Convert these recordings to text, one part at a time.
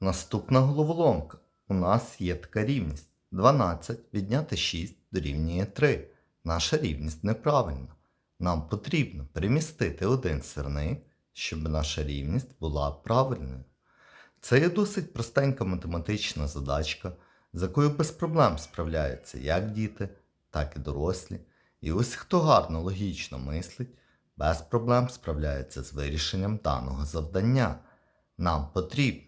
Наступна головоломка. У нас є така рівність. 12 відняти 6 дорівнює 3. Наша рівність неправильна. Нам потрібно перемістити один сирник, щоб наша рівність була правильною. Це є досить простенька математична задачка, з якою без проблем справляються як діти, так і дорослі. І ось хто гарно логічно мислить, без проблем справляється з вирішенням даного завдання. Нам потрібно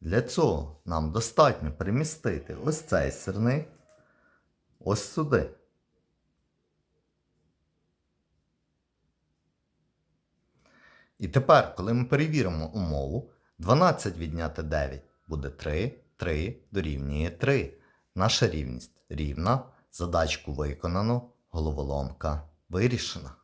Для цього нам достатньо перемістити ось цей сирник ось сюди. І тепер, коли ми перевіримо умову, 12 відняти 9 буде 3, 3 дорівнює 3. Наша рівність рівна, задачку виконано, головоломка вирішена.